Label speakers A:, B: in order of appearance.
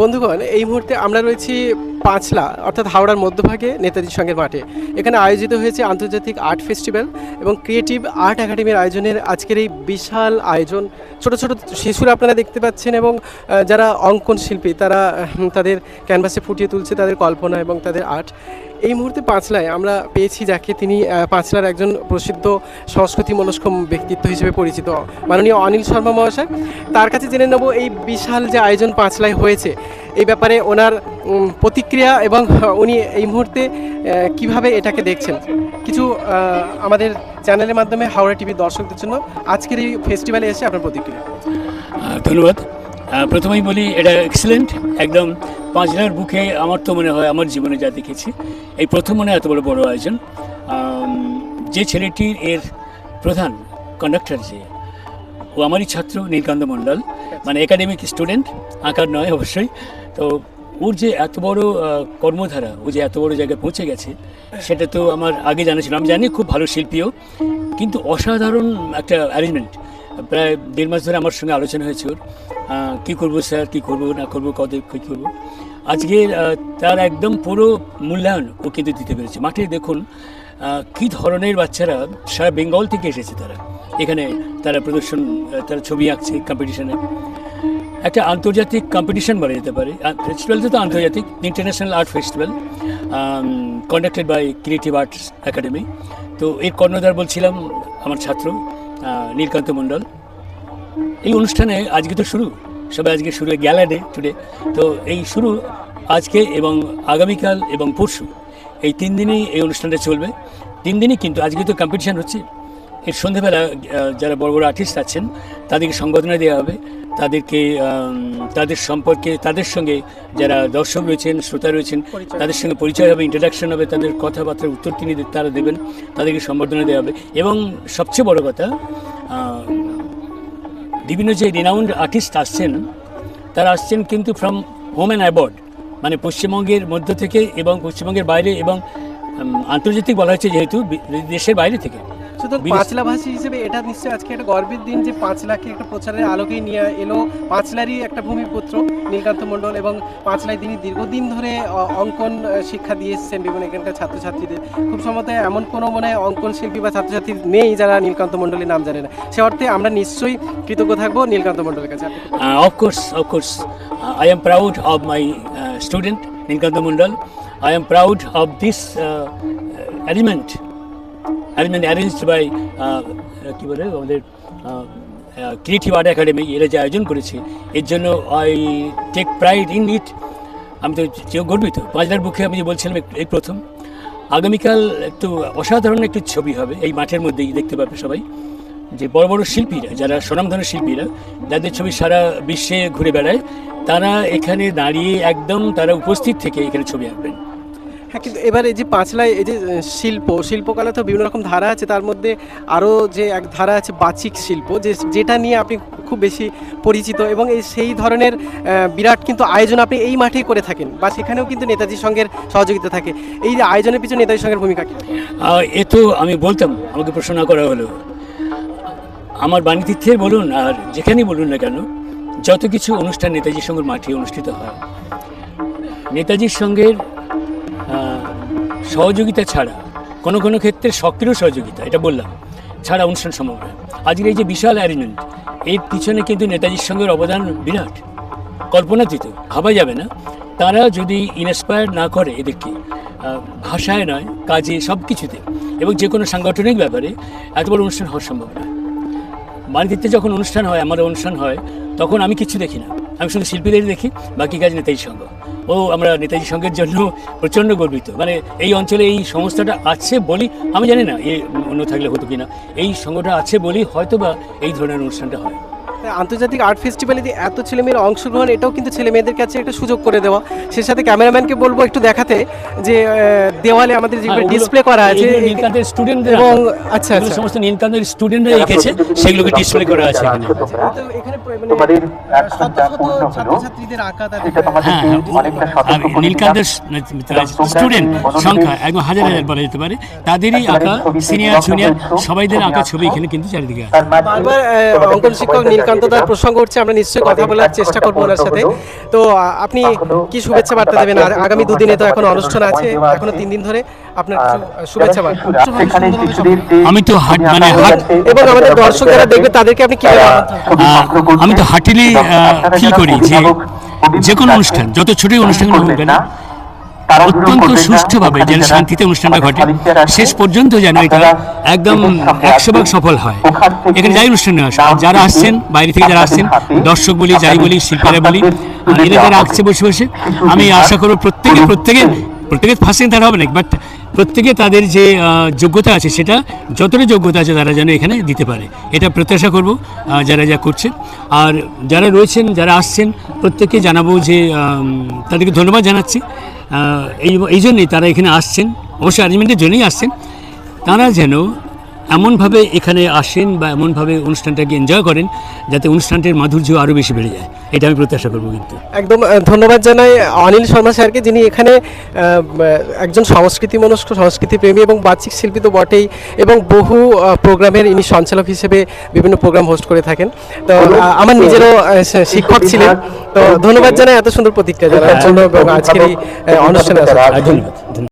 A: বন্ধুগণ, এই মুহূর্তে আমরা রয়েছি পাঁচলা, অর্থাৎ হাওড়ার মধ্যভাগে নেতাজির সঙ্গে মাঠে। এখানে আয়োজিত হয়েছে আন্তর্জাতিক আর্ট ফেস্টিভ্যাল এবং ক্রিয়েটিভ আর্ট একাডেমির আয়োজনের আজকের এই বিশাল আয়োজন। ছোট ছোট শিশুরা আপনারা দেখতে পাচ্ছেন এবং যারা অঙ্কন শিল্পী, তারা তাদের ক্যানভাসে ফুটিয়ে তুলছে তাদের কল্পনা এবং তাদের আর্ট। এই মুহূর্তে পাঁচলায় আমরা পেয়েছি যাকে তিনি পাঁচলার একজন প্রসিদ্ধ সংস্কৃতি মনস্কম ব্যক্তিত্ব হিসেবে পরিচিত, মাননীয় অনিল শর্মা মহাশয়। তার কাছে জেনে নেব এই বিশাল যে আয়োজন পাঁচলায় হয়েছে, এই ব্যাপারে ওনার প্রতিক্রিয়া এবং উনি এই মুহূর্তে কীভাবে এটাকে দেখছেন? কিছু আমাদের চ্যানেলের মাধ্যমে হাওড়া টিভির দর্শকদের জন্য আজকের এই ফেস্টিভ্যালে এসে আপনার প্রতিক্রিয়া।
B: ধন্যবাদ। প্রথমেই বলি, এটা এক্সিলেন্ট একদম পাঁচ পাঁচলার বুকে আমার তো মনে হয়, আমার জীবনে যা দেখেছি, এই প্রথম মনে এত বড় বড় আয়োজন। যে ছেলেটির এর প্রধান কন্ডাক্টর যে, ও আমারই ছাত্র নীলকান্ত মণ্ডল মানে একাডেমিক স্টুডেন্ট আঁকার নয় অবশ্যই। তো ওর যে এত বড় কর্মধারা, ও যে এত বড় জায়গায় পৌঁছে গেছে, সেটা তো আমার আগে জানা ছিল। আমি জানি খুব ভালো শিল্পীও, কিন্তু অসাধারণ একটা অ্যারেঞ্জমেন্ট প্রায় দেড় মাস ধরে আমার সঙ্গে আলোচনা হয়েছে ওর। কী করব স্যার, কী করব, না করব, কবে, কী করব? আজকে তার একদম পুরো মূল্যায়ন ও কিন্তু দিতে পেরেছে। মাঠে দেখুন কী ধরনের বাচ্চারা সারা বেঙ্গল থেকে এসেছে তারা। এখানে তারা প্রদর্শন তারা ছবি আঁকছে কম্পিটিশনে একটা আন্তর্জাতিক কম্পিটিশন বলা যেতে পারে। ফেস্টিভ্যাল তো আন্তর্জাতিক international art festival conducted by creative arts academy তো এর কর্ণধার বলছিলাম আমার ছাত্র নীলকান্ত মণ্ডল। এই অনুষ্ঠানে আজকে তো শুরু। সবাই আজকে শুরু গ্যালা ডে টুডে তো এই শুরু আজকে এবং আগামীকাল এবং পরশু। এই তিন দিনই এই অনুষ্ঠানটা চলবে। তিন দিনই কিন্তু আজকে তো কম্পিটিশান হচ্ছে। এর সন্ধেবেলা যারা বড় বড় আর্টিস্ট আছেন তাদেরকে সংবর্ধনা দেওয়া হবে। তাদেরকে তাদের সম্পর্কে তাদের সঙ্গে যারা দর্শক রয়েছেন শ্রোতা রয়েছেন তাদের সঙ্গে পরিচয় হবে ইন্ট্রাডাকশন হবে তাদের কথাবার্তার উত্তর তিনি তারা দেবেন তাদেরকে সম্বর্ধনা দেওয়া হবে। এবং সবচেয়ে বড় কথা বিভিন্ন যে রিনাউন্ড আর্টিস্ট আসছেন, তারা আসছেন কিন্তু ফ্রম হোম অ্যান্ড অ্যাবর্ড মানে পশ্চিমবঙ্গের মধ্য থেকে এবং পশ্চিমবঙ্গের বাইরে এবং আন্তর্জাতিক বলা হচ্ছে যেহেতু দেশের বাইরে থেকে।
A: পাঁচলা ভাষী হিসেবে এটা নিশ্চয়ই আজকে একটা গর্বের দিন যে পাঁচলাকে একটা প্রচারের আলোকেই নিয়ে এলো। পাঁচলারই একটা ভূমিপুত্র নীলকান্ত মণ্ডল এবং পাঁচলায় তিনি দীর্ঘদিন ধরে অঙ্কন শিক্ষা দিয়ে এসেছেন বিভিন্ন এখানকার ছাত্রছাত্রীদের। খুব সম্ভবত এমন কোনো মনে হয় অঙ্কন শিল্পী বা ছাত্রছাত্রী নেই যারা নীলকান্ত মণ্ডলের নাম জানে না। সে অর্থে আমরা নিশ্চয়ই কৃতজ্ঞ থাকব নীলকান্ত মণ্ডলের কাছে। আপনি কি
B: Uh, of course, of course. Uh, I am proud of my uh, student, Ninkanta Arranged by uh, কি বলে আমাদের ক্রিয়েটিভ আর্ট একাডেমি এরা যে আয়োজন করেছে এর জন্য I take pride in it আমি তো চেয়েও গর্বিত। পাঁচলার বুকে আমি যে বলছিলাম এই প্রথম। আগামীকাল একটু অসাধারণ একটি ছবি হবে এই মাঠের মধ্যেই দেখতে পাবে সবাই। যে বড় বড় শিল্পীরা যারা স্বনামধন্য শিল্পীরা যাদের ছবি সারা বিশ্বে ঘুরে বেড়ায় তারা এখানে দাঁড়িয়ে একদম তারা উপস্থিত থেকে এখানে ছবি আঁকবেন।
A: হ্যাঁ কিন্তু এবার এই যে পাঁচলায় এই যে শিল্প, শিল্পকলা তো বিভিন্ন রকম ধারা আছে, তার মধ্যে আরও যে এক ধারা আছে বাচিক শিল্প, যে যেটা নিয়ে আপনি খুব বেশি পরিচিত এবং এই সেই ধরনের বিরাট কিন্তু আয়োজন আপনি এই মাঠেই করে থাকেন বা সেখানেও কিন্তু নেতাজি সঙ্গের সহযোগিতা থাকে। এই যে আয়োজনের পিছনে নেতাজি সঙ্গের ভূমিকা কি?
B: এ তো আমি বলতাম, আমাকে প্রশ্ন করা হলো। আমার বাণীতীর্থের বলুন আর যেখানেই বলুন না কেন, যত কিছু অনুষ্ঠান নেতাজির সঙ্গে মাঠে অনুষ্ঠিত হয়, নেতাজির সঙ্গের সহযোগিতা ছাড়া, কোনো কোনো ক্ষেত্রে সক্রিয় সহযোগিতা, এটা বললাম, ছাড়া অনুষ্ঠান সম্ভব নয়। আজকের এই যে বিশাল অ্যারেঞ্জমেন্ট এর পিছনে কিন্তু নেতাজির সঙ্গে অবদান বিরাট। কল্পনাতীত, ভাবা যাবে না। তারা যদি ইন্সপায়ার না করে এদেরকে ভাষায় নয়, কাজে সব কিছুতে এবং যে কোনো সাংগঠনিক ব্যাপারে এত বড় অনুষ্ঠান হওয়া সম্ভব নয়। বাণিজ্যতে যখন অনুষ্ঠান হয় আমার অনুষ্ঠান হয়, তখন আমি কিছু দেখি না। আমি শুধু শিল্পীদের দেখি, বাকি কাজ নেতাজি সঙ্গ। ও আমরা নেতাজি সংঘের জন্য প্রচণ্ড গর্বিত। মানে এই অঞ্চলে এই সংস্থাটা আছে বলি আমি জানি না এ অন্য থাকলে হতো কিনা। এই সঙ্গটা আছে বলি হয়তোবা এই ধরনের অনুষ্ঠানটা হয়।
A: আন্তর্জাতিক আর্ট ফেস্টিভ্যালে যে এত ছেলেমেয়ের অংশগ্রহণ এটাও কিন্তু ছেলে মেয়েদের কাছে একটা সুযোগ করে দেওয়া। সে সাথে ক্যামেরাম্যানকে বলব একটু দেখাতে যে দেওয়ালে আমাদের
B: হ্যাঁ,
A: ডিসপ্লে করা আছে।
B: নীলকান্তের স্টুডেন্টদের
A: এবং আচ্ছা আচ্ছা।
B: সমস্ত নীলকান্তের স্টুডেন্টরা এঁকেছে সেগুলোকে ডিসপ্লে করা আছে এখানে।
A: তো এখানে মানে
C: তোমাদের যা
A: ছাত্রছাত্রীদের আঁকা তাদের
B: হ্যাঁ
C: অনেকটা
B: হ্যাঁ,
C: করে
B: নীলকান্তের স্টুডেন্ট সংখ্যা একদম হাজার হাজার বলা যেতে পারে। তাদেরই আঁকা
C: ছবিতে
B: সিনিয়র জুনিয়র সবাইদের আঁকা ছবি এখানে কিন্তু চারিদিকে আছে।
A: বারবার অঙ্কন শিক্ষক নীলকান্ত সুশান্ততার প্রসঙ্গ উঠছে আমরা নিশ্চয়ই কথা বলার চেষ্টা করব ওনার সাথে। তো আপনি কি শুভেচ্ছা বার্তা দেবেন? আর আগামী দুদিনে তো এখন অনুষ্ঠান আছে এখনও তিন দিন ধরে আপনার শুভেচ্ছা বার্তা।
B: আমি তো হাট মানে হাট
A: এবং আমাদের দর্শক যারা দেখবে তাদেরকে আপনি কি
B: আমি তো হার্টিলি ফিল করি যে যে কোনো অনুষ্ঠান যত ছোটই অনুষ্ঠান হোক না। কেন অত্যন্ত সুষ্ঠুভাবে যেন শান্তিতে অনুষ্ঠানটা ঘটে। শেষ পর্যন্ত যেন এটা একদম একশো ভাগ সফল হয়। এখানে যাই অনুষ্ঠানে যারা আসছেন বাইরে থেকে যারা আসছেন দর্শক বলি যাই বলি শিল্পীরা বলি এরা যারা আসছে বসে বসে আমি আশা করব প্রত্যেকে প্রত্যেকে প্রত্যেকে ফার্স্ট থার্ড হবে না বাট প্রত্যেকে তাদের যে যোগ্যতা আছে সেটা যতটা যোগ্যতা আছে তারা যেন এখানে দিতে পারে। এটা প্রত্যাশা করব যারা যা করছে। আর যারা রয়েছেন যারা আসছেন প্রত্যেককে জানাব যে তাদেরকে ধন্যবাদ জানাচ্ছি। এই এই জন্যই তারা এখানে আসছেন। অবশ্যই অ্যারেঞ্জমেন্টের জন্যই আসছেন। তারা যেন এমনভাবে এখানে আসেন বা এমনভাবে অনুষ্ঠানটাকে এনজয় করেন যাতে অনুষ্ঠানটির মাধুর্য আরও বেশি বেড়ে যায়। এটা আমি প্রত্যাশা করব কিন্তু।
A: একদম ধন্যবাদ জানাই অনিল শর্মা স্যারকে যিনি এখানে একজন সংস্কৃতি মনস্ক সংস্কৃতি প্রেমী এবং বাচিক শিল্পী তো বটেই এবং বহু প্রোগ্রামের ইনি সঞ্চালক হিসেবে বিভিন্ন প্রোগ্রাম হোস্ট করে থাকেন। তো আমার নিজেরও শিক্ষক ছিলেন। তো ধন্যবাদ জানাই এত সুন্দর প্রতিক্রিয়া জানার জন্য এবং আজকের এই অনুষ্ঠানে আসার
B: ধন্যবাদ।